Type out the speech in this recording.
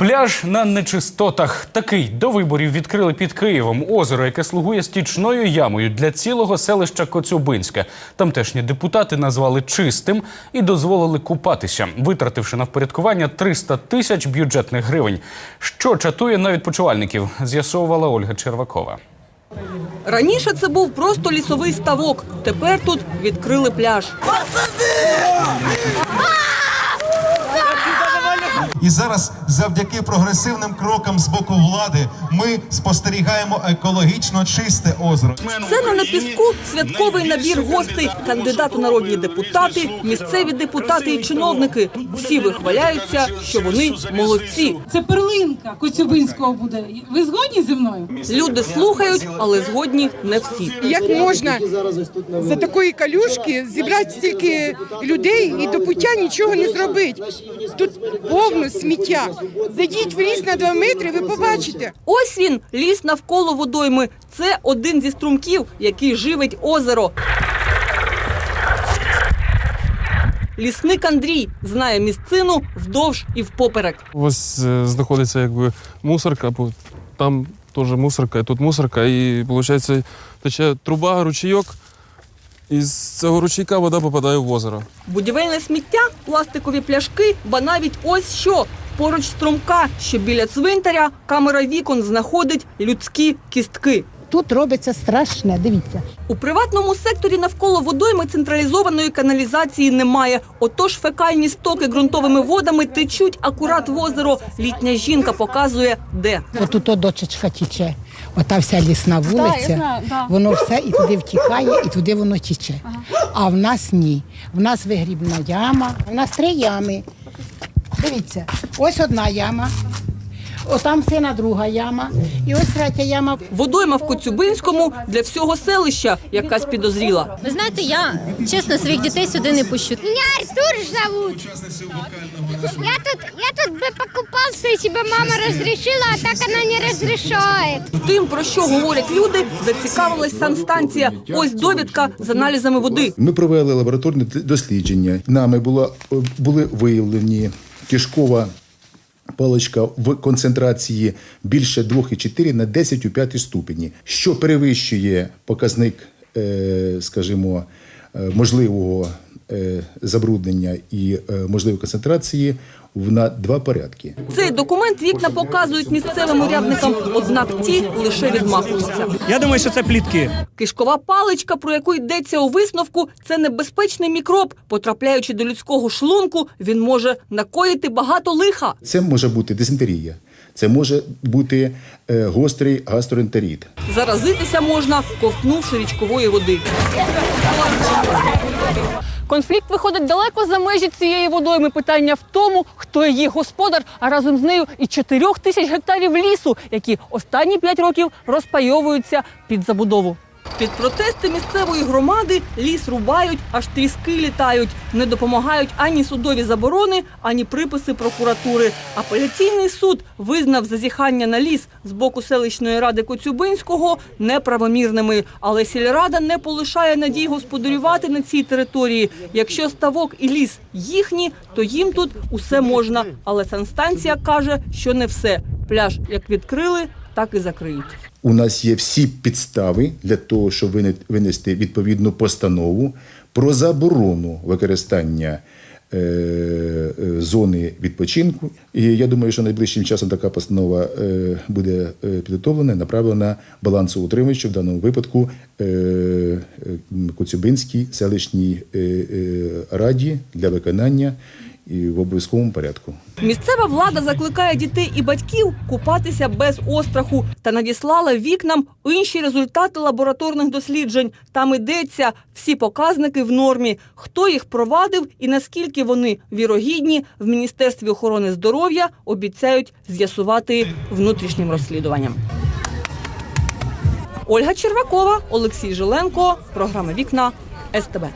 Пляж на нечистотах. Такий до виборів відкрили під Києвом озеро, яке слугує стічною ямою для цілого селища Коцюбинське. Тамтешні депутати назвали чистим і дозволили купатися, витративши на впорядкування 300 тисяч бюджетних гривень. Що чатує на відпочивальників, з'ясовувала Ольга Червакова. Раніше це був просто лісовий ставок. Тепер тут відкрили пляж. І зараз, завдяки прогресивним крокам з боку влади, ми спостерігаємо екологічно чисте озеро. Сцена на піску, святковий набір гостей, кандидат у народні депутати, місцеві депутати і чиновники. Всі вихваляються, що вони молодці. Це перлинка Коцюбинського буде. Ви згодні зі мною? Люди слухають, але згодні не всі. Як можна за такої калюшки зібрати стільки людей і до пуття нічого не зробити? Тут повно сміття. Зайдіть в ліс на два метри, ви побачите. Ось він, ліс навколо водойми. Це один зі струмків, який живить озеро. Лісник Андрій знає місцину вдовж і впоперек. Ось е, знаходиться якби мусорка, бо там теж мусорка, і тут мусорка, і виходить, тече труба, ручійок, і з цього ручійка вода попадає в озеро. Будівельне сміття, пластикові пляшки, ба навіть ось що. Поруч струмка, що біля цвинтаря, камера вікон знаходить людські кістки. Тут робиться страшне, дивіться. У приватному секторі навколо водойми централізованої каналізації немає. Отож фекальні стоки ґрунтовими водами течуть акурат в озеро. Літня жінка показує, де. Отут от дочечка тіче. Ота вся лісна вулиця, воно все і туди втікає, і туди воно тіче. А в нас ні. В нас вигрібна яма, в нас три ями. Дивіться, ось одна яма, отам сина друга яма, і ось третя яма. Водойма в Коцюбинському для всього селища якась підозріла. Ви знаєте, я чесно своїх дітей сюди не пущу. Меня Артур зовут. Я тут, я тут бы покупался, если бы мама разрешила, а так она не разрешает. Тим, про що говорять люди, зацікавилась санстанція. Ось довідка з аналізами води. Ми провели лабораторне дослідження. Нами було, були виявлені кишкова паличка в концентрації більше 2,4 на 10 у 5 ступені, що перевищує показник, е, скажімо, е, можливого забруднення і е, можливої концентрації в на два порядки. Цей документ вікна показують місцевим урядникам, однак ті лише відмахуються. Я думаю, що це плітки. Кишкова паличка, про яку йдеться у висновку, це небезпечний мікроб. Потрапляючи до людського шлунку, він може накоїти багато лиха. Це може бути дизентерія, це може бути е, гострий гастроентеріт. Заразитися можна, ковтнувши річкової води. Конфлікт виходить далеко за межі цієї водойми. Питання в тому, хто її господар, а разом з нею і 4 тисяч гектарів лісу, які останні 5 років розпайовуються під забудову. Під протести місцевої громади ліс рубають, аж тріски літають. Не допомагають ані судові заборони, ані приписи прокуратури. Апеляційний суд визнав зазіхання на ліс з боку селищної ради Коцюбинського неправомірними. Але сільрада не полишає надій господарювати на цій території. Якщо ставок і ліс їхні, то їм тут усе можна. Але санстанція каже, що не все. Пляж як відкрили, так і закриють. У нас є всі підстави для того, щоб винести відповідну постанову про заборону використання е, е, зони відпочинку. І я думаю, що найближчим часом така постанова е, буде підготовлена, направлена балансоутримувачу, в даному випадку Коцюбинській селищній раді для виконання і в обов'язковому порядку. Місцева влада закликає дітей і батьків купатися без остраху та надіслала вікнам інші результати лабораторних досліджень. Там йдеться всі показники в нормі, хто їх провадив і наскільки вони вірогідні в міністерстві охорони здоров'я обіцяють з'ясувати внутрішнім розслідуванням. Ольга Червакова, Олексій Жиленко, програма Вікна СТБ.